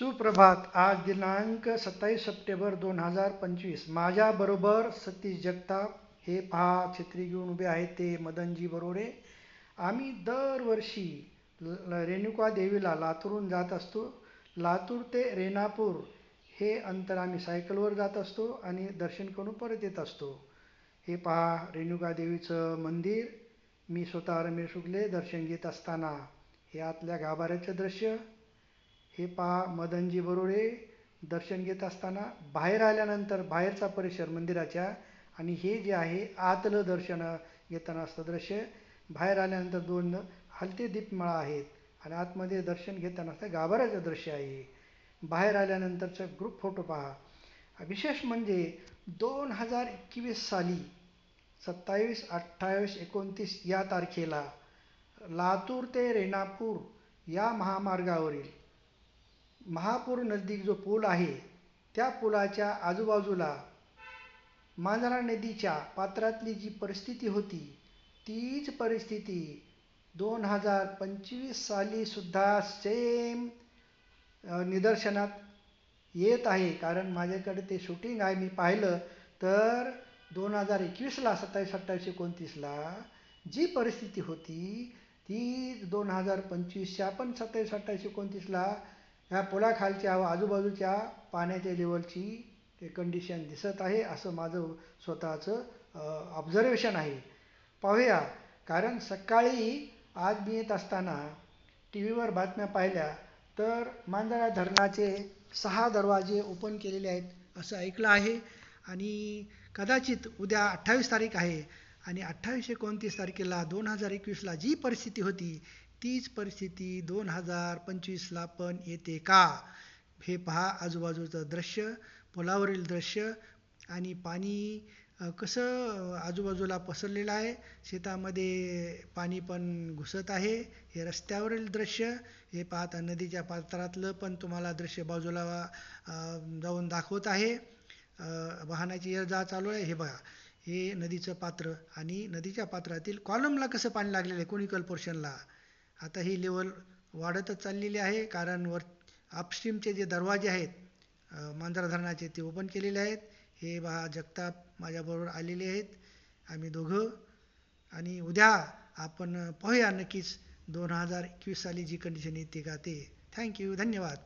सुप्रभात. आज दिनांक सत्तावीस सप्टेंबर दोन हजार पंचवीस. माझ्याबरोबर सतीश जगताप हे पहा छत्री घेऊन उभे आहेत ते मदनजी बरोरे आम्ही दरवर्षी रेणुका देवीला लातूरहून जात असतो. लातूर ते रेणापूर हे अंतर आम्ही सायकलवर जात असतो आणि दर्शन करून परत येत असतो. हे पहा रेणुका देवीचं मंदिर. मी स्वतः रमेश शुक्ले दर्शन घेत असताना हे आतल्या गाभाऱ्याचं दृश्य. हे पहा मदनजी बरोडे दर्शन घेत असताना बाहेर आल्यानंतर बाहेरचा परिसर मंदिराच्या आणि हे जे आहे आतलं दर्शन घेताना असतं दृश्य. बाहेर आल्यानंतर दोन हलते दीपमाळा आहेत आणि आतमध्ये दर्शन घेताना असतं गाभाऱ्याचं दृश्य आहे. बाहेर आल्यानंतरचा ग्रुप फोटो पहा. विशेष म्हणजे दोन हजार एकवीस साली सत्तावीस अठ्ठावीस एकोणतीस या तारखेला लातूर ते रेणापूर या महामार्गावरील महापूर नजदीक जो पूल आहे त्या पुलाच्या आजूबाजूला मांजरा नदीच्या पात्रातली जी परिस्थिती होती तीच परिस्थिती दोन हजार पंचवीस साली सुद्धा सेम निदर्शनात येत आहे. कारण माझ्याकडे ते शूटिंग आहे मी पाहिलं. तर दोन हजार एकवीसला सत्तावीस अठ्ठावीस एकोणतीसला जी परिस्थिती होती ती दोन हजार पंचवीसच्या पण सत्तावीस अठ्ठावीस एकोणतीसला ह्या पुलाखालच्या व आजूबाजूच्या पाण्याच्या लेवलची ते कंडिशन दिसत आहे असं माझं स्वतःचं ऑब्झर्वेशन आहे. पाहूया कारण सकाळी आज मी येत असताना टी व्हीवर बातम्या पाहिल्या तर मांजरा धरणाचे सहा दरवाजे ओपन केलेले आहेत असं ऐकलं आहे. आणि कदाचित उद्या अठ्ठावीस तारीख आहे आणि अठ्ठावीस एकोणतीस तारखेला दोन हजार एकवीसला जी परिस्थिती होती तीच परिस्थिती दोन हजार पंचवीसला पण येते का? हे पहा आजूबाजूचं दृश्य पुलावरील दृश्य आणि पाणी कसं आजूबाजूला पसरलेलं आहे? शेतामध्ये पाणी पण घुसत आहे. हे रस्त्यावरील दृश्य हे पाहता नदीच्या पात्रातलं पण तुम्हाला दृश्य बाजूला जाऊन दाखवत आहे. वाहनाची ये जा चालू आहे. हे बघा हे नदीचं पात्र आणि नदीच्या पात्रातील कॉलमला कसं पाणी लागलेलं आहे? कोनिकल पोर्शनला आता ही लेवल वाढतच चाललेली आहे कारण वर अपस्ट्रीमचे जे दरवाजे आहेत मांजरा धरणाचे ते ओपन केलेले आहेत. हे बा जगताप माझ्याबरोबर आलेले आहेत. आम्ही दोघं. आणि उद्या आपण पाहूया नक्कीच दोन हजार एकवीस साली जी कंडिशन येते का ते. थँक्यू धन्यवाद.